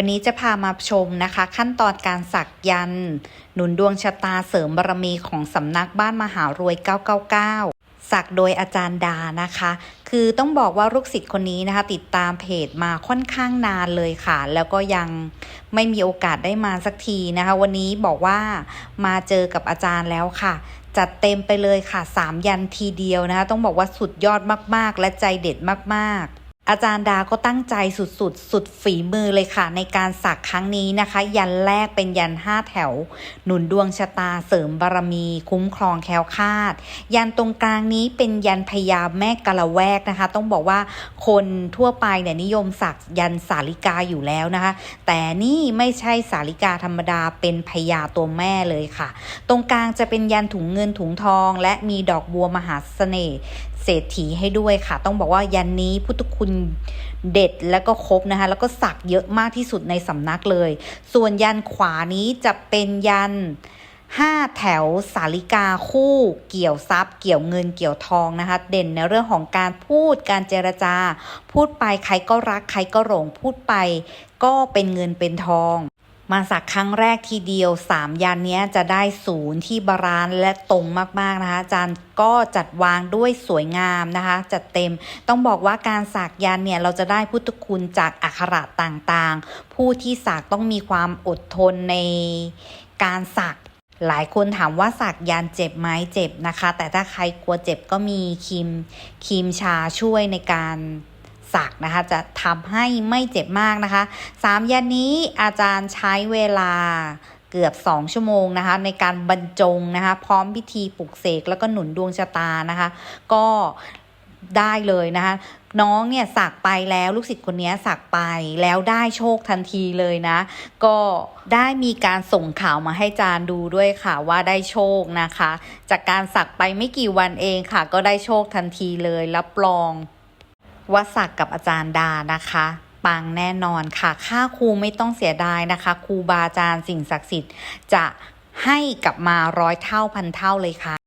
วันนี้จะพามาชมนะคะ ขั้นตอนการสักยันต์หนุนดวงชะตาเสริมบารมีของสำนักบ้านมหารวย 999สักโดยอาจารย์ดานะคะ คือต้องบอกว่าลูกศิษย์คนนี้นะคะ ติดตามเพจมาค่อนข้างนานเลยค่ะ แล้วก็ยังไม่มีโอกาสได้มาสักทีนะคะ วันนี้บอกว่ามาเจอกับอาจารย์แล้วค่ะ จัดเต็มไปเลยค่ะ 3 ยันทีเดียวนะคะ ต้องบอกว่าสุดยอดมากๆ และใจเด็ดมากๆ อาจารย์ดาก็ตั้งใจสุดๆสุดฝีมือเลยค่ะ ในการสักครั้งนี้นะคะ ยันแรกเป็นยันห้าแถว หนุนดวงชะตาเสริมบารมี คุ้มครองแคล้วคลาด ยันตรงกลางนี้เป็นยันพญาแม่กะละแวกนะคะ ต้องบอกว่าคนทั่วไปเนี่ยนิยมสักยันสาลิกาอยู่แล้วนะคะ แต่นี่ไม่ใช่สาลิกาธรรมดาเป็นพญาตัวแม่เลยค่ะ ตรงกลางจะเป็นยันถุงเงินถุงทอง และมีดอกบัวมหาเสน่ห์เศรษฐีให้ด้วยค่ะ ต้องบอกว่ายันนี้พุทธคุณเด็ดแล้วก็ครบนะคะ แล้วก็สักเยอะมากที่สุดในสำนักเลย ส่วนยันขวานี้จะเป็นยันห้าแถวสาลิกาคู่เกี่ยวทรัพย์ เกี่ยวเงินเกี่ยวทองนะคะ เด่นในเรื่องของการพูดการเจรจา พูดไปใครก็รักใครก็หลงพูดไปก็เป็นเงินเป็นทอง มาสักครั้งแรกทีเดียว 3 ยันนี้จะได้ศูนย์ที่บาลานซ์และตรงมากๆนะคะอาจารย์ก็จัดวางด้วยสวยงามนะคะ จัดเต็มต้องบอกว่าการสักยันเนี่ยเราจะได้พุทธคุณจากอักขระต่างๆ ผู้ที่สักต้องมีความอดทนในการสักหลายคนถามว่าสักยันเจ็บไหมเจ็บนะคะ แต่ถ้าใครกลัวเจ็บก็มีครีมครีมชาช่วยในการ สักนะคะ จะทำให้ไม่เจ็บมากนะคะสามยันนี้อาจารย์ใช้เวลาเกือบ 2 ชั่วโมงนะคะ ในการบรรจงนะคะ พร้อมพิธีปลุกเสกแล้วก็หนุนดวงชะตานะคะ ก็ได้เลยนะคะ น้องเนี่ยสักไปแล้วลูกศิษย์คนนี้สักไปแล้วได้โชคทันทีเลยนะ ก็ได้มีการส่งข่าวมาให้จานดูด้วยค่ะว่าได้โชคนะคะ จากการสักไปไม่กี่วันเองค่ะ ก็ได้โชคทันทีเลยรับรอง วสักกับอาจารย์ดานะคะปังแน่นอนค่ะ ค่าครูไม่ต้องเสียดายนะคะครูบาอาจารย์สิ่งศักดิ์สิทธิ์จะให้กลับมาร้อยเท่าพันเท่าเลยค่ะ